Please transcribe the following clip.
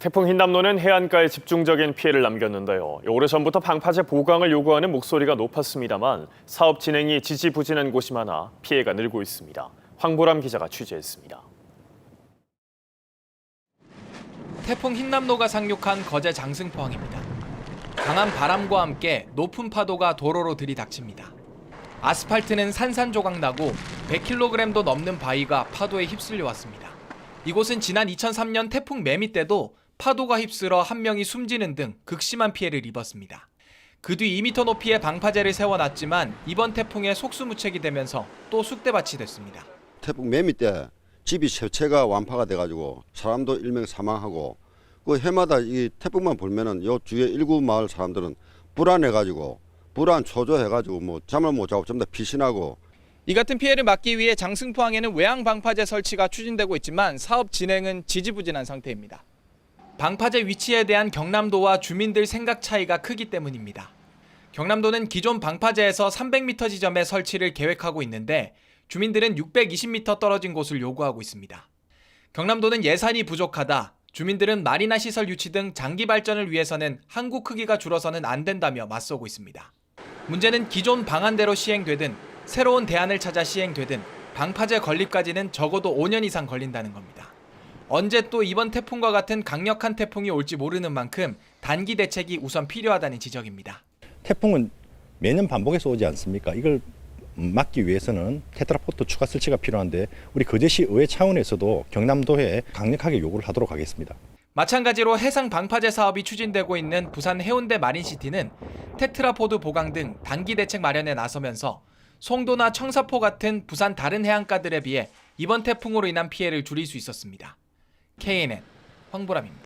태풍 흰남노는 해안가에 집중적인 피해를 남겼는데요. 오래전부터 방파제 보강을 요구하는 목소리가 높았습니다만 사업 진행이 지지부진한 곳이 많아 피해가 늘고 있습니다. 황보람 기자가 취재했습니다. 태풍 흰남노가 상륙한 거제 장승포항입니다. 강한 바람과 함께 높은 파도가 도로로 들이닥칩니다. 아스팔트는 산산조각 나고 100kg도 넘는 바위가 파도에 휩쓸려 왔습니다. 이곳은 지난 2003년 태풍 매미 때도 파도가 휩쓸어 한 명이 숨지는 등 극심한 피해를 입었습니다. 그 뒤 2m 높이의 방파제를 세워놨지만 이번 태풍에 속수무책이 되면서 또 쑥대밭이 됐습니다. 태풍 매미 때 집이 세 채가 완파가 돼가지고 사람도 일명 사망하고 그 해마다 이 태풍만 불면은 요 주위에 일구 마을 사람들은 불안해가지고 불안 초조해가지고 뭐 잠을 못 자고 전부 다 피신하고 이 같은 피해를 막기 위해 장승포항에는 외양 방파제 설치가 추진되고 있지만 사업 진행은 지지부진한 상태입니다. 방파제 위치에 대한 경남도와 주민들 생각 차이가 크기 때문입니다. 경남도는 기존 방파제에서 300m 지점에 설치를 계획하고 있는데 주민들은 620m 떨어진 곳을 요구하고 있습니다. 경남도는 예산이 부족하다. 주민들은 마리나 시설 유치 등 장기 발전을 위해서는 항구 크기가 줄어서는 안 된다며 맞서고 있습니다. 문제는 기존 방안대로 시행되든 새로운 대안을 찾아 시행되든 방파제 건립까지는 적어도 5년 이상 걸린다는 겁니다. 언제 또 이번 태풍과 같은 강력한 태풍이 올지 모르는 만큼 단기 대책이 우선 필요하다는 지적입니다. 태풍은 매년 반복해서 오지 않습니까? 이걸 막기 위해서는 테트라포트 추가 설치가 필요한데 우리 거제시 의회 차원에서도 경남도에 강력하게 요구를 하도록 하겠습니다. 마찬가지로 해상 방파제 사업이 추진되고 있는 부산 해운대 마린시티는 테트라포드 보강 등 단기 대책 마련에 나서면서 송도나 청사포 같은 부산 다른 해안가들에 비해 이번 태풍으로 인한 피해를 줄일 수 있었습니다. KNN 황보람입니다.